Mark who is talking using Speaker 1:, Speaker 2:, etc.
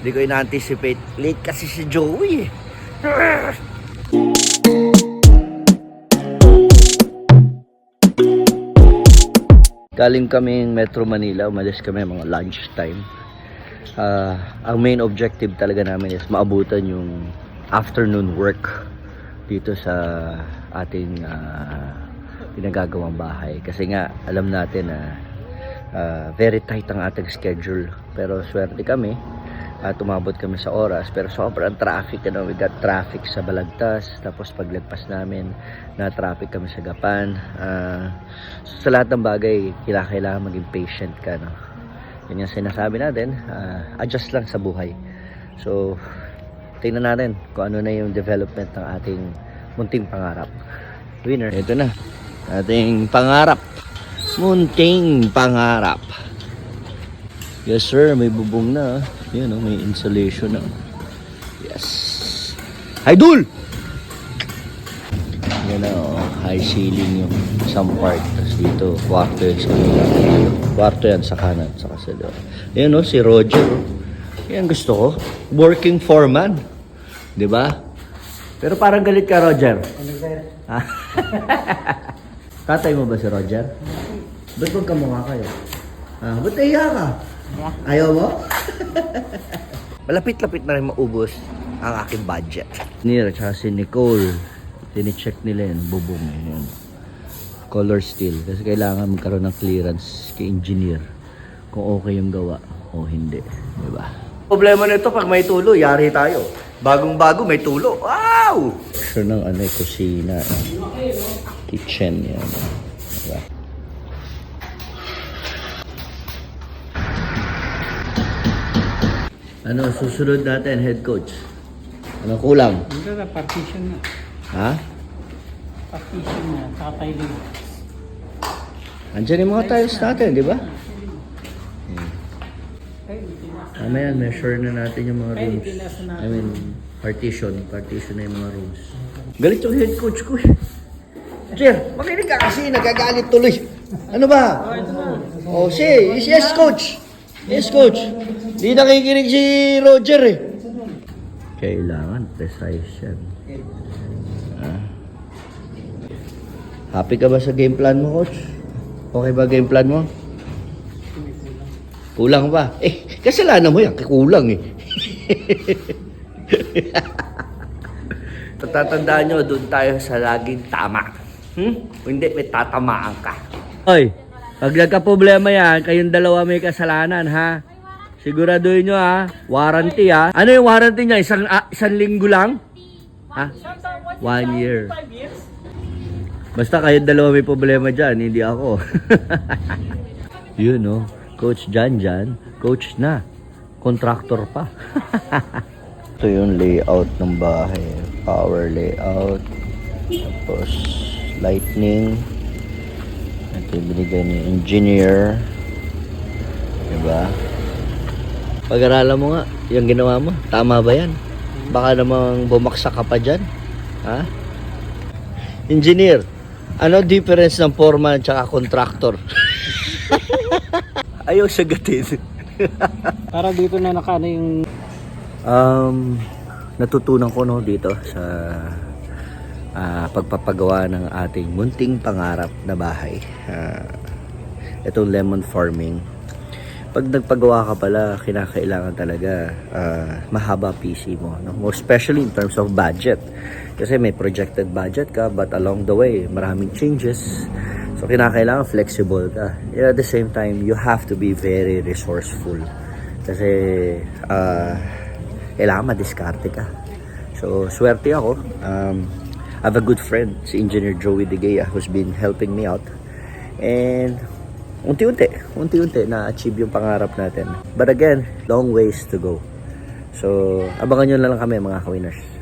Speaker 1: Hindi ko ina-anticipate. Late kasi si Joey eh. Galing kaming Metro Manila, umalis kami mga lunchtime. Ah, ang main objective talaga namin is maabutan yung afternoon work dito sa ating ah, pinagagawang bahay. Kasi nga, alam natin na ah, very tight ang ating schedule. Pero swerte kami at umabot kami sa oras pero sobrang traffic ano we got traffic sa Balagtas. Tapos paglagpas namin na traffic kami sa Gapan. Ah, sa lahat ng bagay kailangan maging patient ka no? Yun yung sinasabi natin ah, adjust lang sa buhay. So tingnan natin kung ano na yung development ng ating munting pangarap. Winner ito na. Ating pangarap. Munting pangarap. Yes sir, may bubong na. ah. Yan oh, may insulation na. Yes. Idol! Yan oh, high ceiling yung isang part. Tapos dito, kwarto yan sa kabila. Kwarto yan sa kanan, sa kasalo. Yan oh, si Roger. Oh. Yan gusto ko. Working foreman. Di ba? Pero parang galit ka, Roger. Ha? Tatay mo ba si Roger? Ba't magkamukha kayo? Ah, ba't naiya ka? Ayaw mo? Malapit-lapit na rin maubos ang aking budget. Nira at si Nicole, tinicheck nila yun, bubong yun. Color steel. Kasi kailangan magkaroon ng clearance kay engineer kung okay yung gawa o hindi. Diba? Problema nito pag may tulo, yari tayo. Bagong-bago, may tulo. Wow! Sure ng ano, eh, kusina. Kitchen yan. Ano, susunod natin, head coach? Ano kulang?
Speaker 2: Hindi na, partition na.
Speaker 1: Ha?
Speaker 2: Partition na, tatailing.
Speaker 1: Andiyan yung mga tiles natin, di ba?
Speaker 2: Ay, tinas.
Speaker 1: Mamaya, measure na natin yung mga rooms. I mean, partition. Partition na yung mga rooms. Galit yung head coach ko. Sir, makinig ka kasi nagagalit tuloy. Ano ba? Oh, si, yes coach. Yes coach. Di nakikinig si Roger eh. Kailangan precise yan. Ah. Happy ka ba sa game plan mo, coach? Okay ba game plan mo? Kulang ba? Eh, kasalanan mo yan. Kulang eh. Tatatandaan nyo, doon tayo sa laging tama. Hmm? Hindi, may tatamaan ka. Oy, pag nagka-problema yan, kayong dalawa may kasalanan, ha? Siguraduhin nyo, ha? Warranty, ha? Ano yung warranty niya? Isang, ah, isang linggo lang? Ha? One year. Basta kayong dalawa may problema dyan, hindi ako. Yun, no? Coach Jan Jan, coach na. Contractor pa. Ito yung layout ng bahay. Power layout. Tapos, lightning. Ito yung binigay ni engineer. Diba? Pag-aralan mo nga, yung ginawa mo, tama ba yan? Baka namang bumaksak ka pa dyan. Ha? Engineer, ano difference ng foreman at contractor? Ayaw sagatin.
Speaker 2: Para dito na naka ano yung
Speaker 1: Um, natutunan ko no dito sa ah, pagpapagawa ng ating munting pangarap na bahay. Ah, itong lemon farming. Pag nagpagawa ka pala, kinakailangan talaga ah, mahaba PC mo. No? Especially in terms of budget. Kasi may projected budget ka, but along the way, maraming changes. So, kinakailangan flexible ka. Yet at the same time, you have to be very resourceful. Kasi, ah, kailangan madiskarte ka. So, swerte ako. Um, I have a good friend, si Engineer Joey De Gea, who's been helping me out. And, unti-unti, unti-unti na-achieve yung pangarap natin. But again, long ways to go. So, abangan nyo na lang kami mga ka-winners.